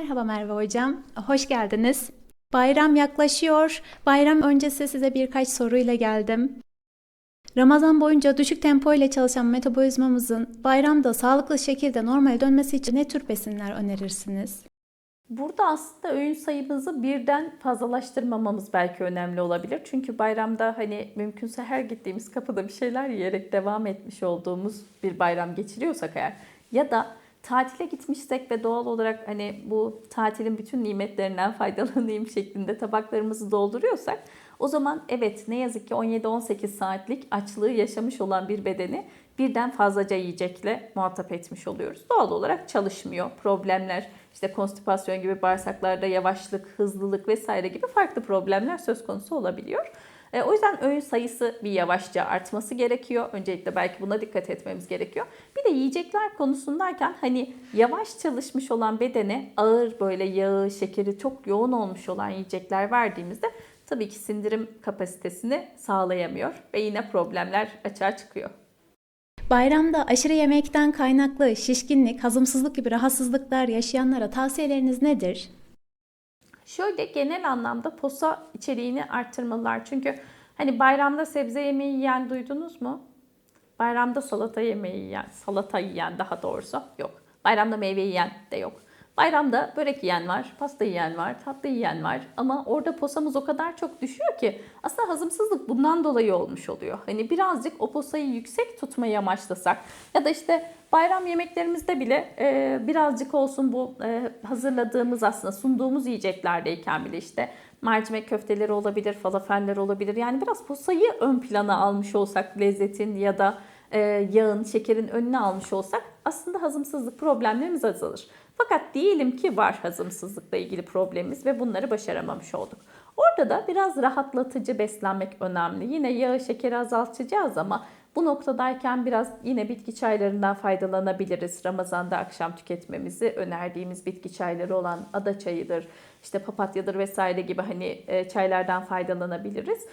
Merhaba Merve Hocam, hoş geldiniz. Bayram yaklaşıyor. Bayram öncesi size birkaç soruyla geldim. Ramazan boyunca düşük tempo ile çalışan metabolizmamızın bayramda sağlıklı şekilde normale dönmesi için ne tür besinler önerirsiniz? Burada aslında öğün sayımızı birden fazlalaştırmamamız belki önemli olabilir. Çünkü bayramda hani mümkünse her gittiğimiz kapıda bir şeyler yiyerek devam etmiş olduğumuz bir bayram geçiriyorsak eğer ya da tatile gitmişsek ve doğal olarak hani bu tatilin bütün nimetlerinden faydalanayım şeklinde tabaklarımızı dolduruyorsak o zaman evet ne yazık ki 17-18 saatlik açlığı yaşamış olan bir bedeni birden fazlaca yiyecekle muhatap etmiş oluyoruz. Doğal olarak çalışmıyor. Problemler işte konstipasyon gibi bağırsaklarda yavaşlık, hızlılık vesaire gibi farklı problemler söz konusu olabiliyor. E, o yüzden öğün sayısı bir yavaşça artması gerekiyor. Öncelikle belki buna dikkat etmemiz gerekiyor. Bir de yiyecekler konusundayken hani yavaş çalışmış olan bedene ağır böyle yağı, şekeri çok yoğun olmuş olan yiyecekler verdiğimizde tabii ki sindirim kapasitesini sağlayamıyor ve yine problemler açığa çıkıyor. Bayramda aşırı yemekten kaynaklı şişkinlik, hazımsızlık gibi rahatsızlıklar yaşayanlara tavsiyeleriniz nedir? Şöyle genel anlamda posa içeriğini arttırmalılar. Çünkü hani bayramda sebze yemeği yiyen duydunuz mu? Bayramda salata yemeği yiyen, salata yiyen daha doğrusu yok. Bayramda meyve yiyen de yok. Bayramda börek yiyen var, pasta yiyen var, tatlı yiyen var ama orada posamız o kadar çok düşüyor ki aslında hazımsızlık bundan dolayı olmuş oluyor. Hani birazcık o posayı yüksek tutmayı amaçlasak ya da işte bayram yemeklerimizde bile e, birazcık olsun bu e, hazırladığımız aslında sunduğumuz yiyeceklerdeyken bile işte mercimek köfteleri olabilir, falafeller olabilir. Yani biraz posayı ön plana almış olsak lezzetin ya da e, yağın, şekerin önüne almış olsak aslında hazımsızlık problemlerimiz azalır. Fakat diyelim ki var hazımsızlıkla ilgili problemimiz ve bunları başaramamış olduk. Orada da biraz rahatlatıcı beslenmek önemli. Yine yağı, şekeri azaltacağız ama bu noktadayken biraz yine bitki çaylarından faydalanabiliriz. Ramazan'da akşam tüketmemizi önerdiğimiz bitki çayları olan ada çayıdır, işte papatyadır vesaire gibi hani e, çaylardan faydalanabiliriz.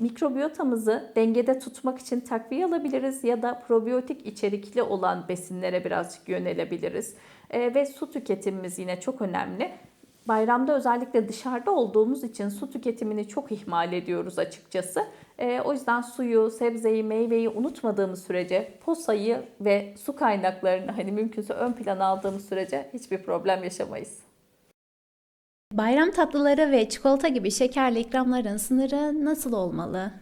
Mikrobiyotamızı dengede tutmak için takviye alabiliriz ya da probiyotik içerikli olan besinlere birazcık yönelebiliriz. E, ve su tüketimimiz yine çok önemli. Bayramda özellikle dışarıda olduğumuz için su tüketimini çok ihmal ediyoruz açıkçası. E, o yüzden suyu, sebzeyi, meyveyi unutmadığımız sürece posayı ve su kaynaklarını hani mümkünse ön plana aldığımız sürece hiçbir problem yaşamayız. Bayram tatlıları ve çikolata gibi şekerli ikramların sınırı nasıl olmalı?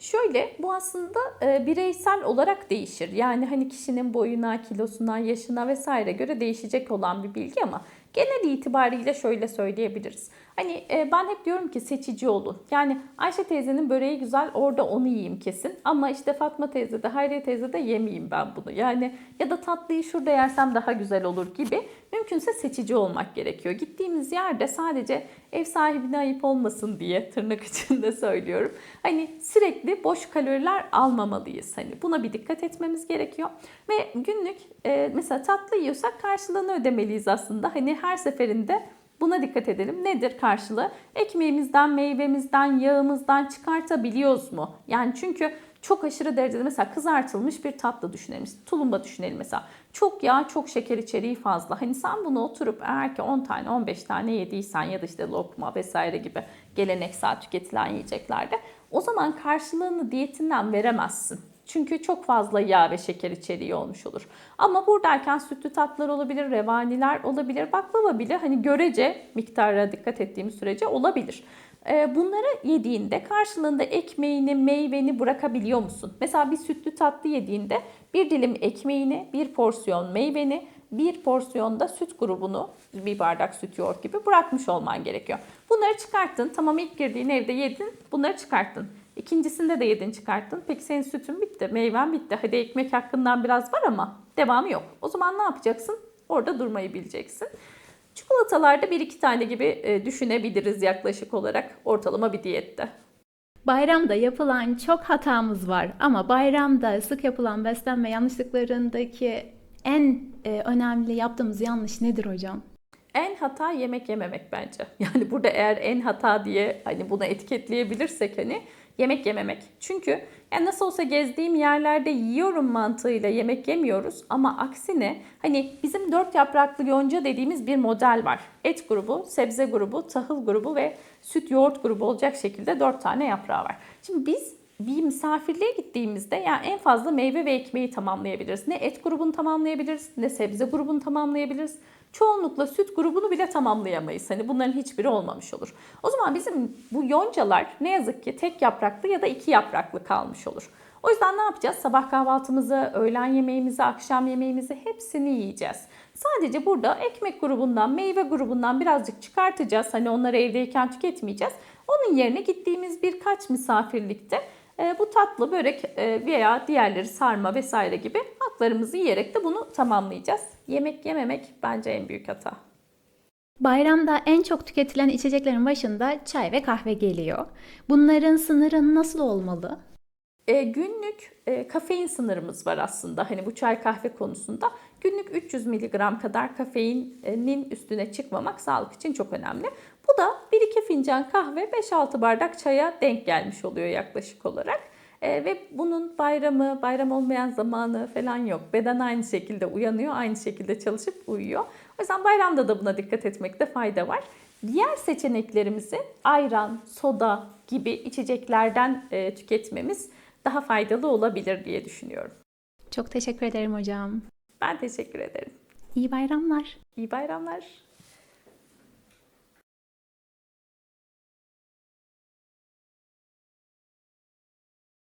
Şöyle bu aslında e, bireysel olarak değişir. Yani hani kişinin boyuna, kilosuna, yaşına vesaire göre değişecek olan bir bilgi ama genel itibariyle şöyle söyleyebiliriz. Hani e, ben hep diyorum ki seçici olun. Yani Ayşe teyzenin böreği güzel orada onu yiyeyim kesin. Ama işte Fatma teyze de Hayriye teyze de yemeyeyim ben bunu. Yani ya da tatlıyı şurada yersem daha güzel olur gibi. Mümkünse seçici olmak gerekiyor. Gittiğimiz yerde sadece ev sahibine ayıp olmasın diye tırnak içinde söylüyorum. Hani sürekli boş kaloriler almamalıyız. Hani buna bir dikkat etmemiz gerekiyor. Ve günlük e, mesela tatlı yiyorsak karşılığını ödemeliyiz aslında. Hani her seferinde Buna dikkat edelim. Nedir karşılığı? Ekmeğimizden, meyvemizden, yağımızdan çıkartabiliyoruz mu? Yani çünkü çok aşırı derecede mesela kızartılmış bir tatlı düşünelim. Tulumba düşünelim mesela. Çok yağ, çok şeker içeriği fazla. Hani sen bunu oturup eğer ki 10 tane, 15 tane yediysen ya da işte lokma vesaire gibi geleneksel tüketilen yiyeceklerde o zaman karşılığını diyetinden veremezsin. Çünkü çok fazla yağ ve şeker içeriği olmuş olur. Ama buradayken sütlü tatlılar olabilir, revaniler olabilir, baklava bile hani görece miktara dikkat ettiğimiz sürece olabilir. Ee, bunları yediğinde karşılığında ekmeğini, meyveni bırakabiliyor musun? Mesela bir sütlü tatlı yediğinde bir dilim ekmeğini, bir porsiyon meyveni, bir porsiyonda süt grubunu, bir bardak süt yoğurt gibi bırakmış olman gerekiyor. Bunları çıkarttın. Tamam ilk girdiğin evde yedin. Bunları çıkarttın. İkincisinde de yedin çıkarttın. Peki senin sütün bitti, meyven bitti. Hadi ekmek hakkından biraz var ama devamı yok. O zaman ne yapacaksın? Orada durmayı bileceksin. Çikolatalarda bir iki tane gibi e, düşünebiliriz yaklaşık olarak ortalama bir diyette. Bayramda yapılan çok hatamız var ama bayramda sık yapılan beslenme yanlışlıklarındaki en e, önemli yaptığımız yanlış nedir hocam? En hata yemek yememek bence. Yani burada eğer en hata diye hani bunu etiketleyebilirsek hani yemek yememek. Çünkü yani nasıl olsa gezdiğim yerlerde yiyorum mantığıyla yemek yemiyoruz ama aksine hani bizim dört yapraklı yonca dediğimiz bir model var. Et grubu, sebze grubu, tahıl grubu ve süt yoğurt grubu olacak şekilde dört tane yaprağı var. Şimdi biz bir misafirliğe gittiğimizde yani en fazla meyve ve ekmeği tamamlayabiliriz. Ne et grubunu tamamlayabiliriz ne sebze grubunu tamamlayabiliriz. Çoğunlukla süt grubunu bile tamamlayamayız. Hani bunların hiçbiri olmamış olur. O zaman bizim bu yoncalar ne yazık ki tek yapraklı ya da iki yapraklı kalmış olur. O yüzden ne yapacağız? Sabah kahvaltımızı, öğlen yemeğimizi, akşam yemeğimizi hepsini yiyeceğiz. Sadece burada ekmek grubundan, meyve grubundan birazcık çıkartacağız. Hani onları evdeyken tüketmeyeceğiz. Onun yerine gittiğimiz birkaç misafirlikte bu tatlı börek e, veya diğerleri sarma vesaire gibi haklarımızı yiyerek de bunu tamamlayacağız. Yemek yememek bence en büyük hata. Bayramda en çok tüketilen içeceklerin başında çay ve kahve geliyor. Bunların sınırı nasıl olmalı? E, günlük e, kafein sınırımız var aslında. Hani bu çay kahve konusunda günlük 300 mg kadar kafeinin üstüne çıkmamak sağlık için çok önemli. Bu da 1-2 fincan kahve 5-6 bardak çaya denk gelmiş oluyor yaklaşık olarak. E, ve bunun bayramı, bayram olmayan zamanı falan yok. Beden aynı şekilde uyanıyor, aynı şekilde çalışıp uyuyor. O yüzden bayramda da buna dikkat etmekte fayda var. Diğer seçeneklerimizi ayran, soda gibi içeceklerden e, tüketmemiz daha faydalı olabilir diye düşünüyorum. Çok teşekkür ederim hocam. Ben teşekkür ederim. İyi bayramlar. İyi bayramlar.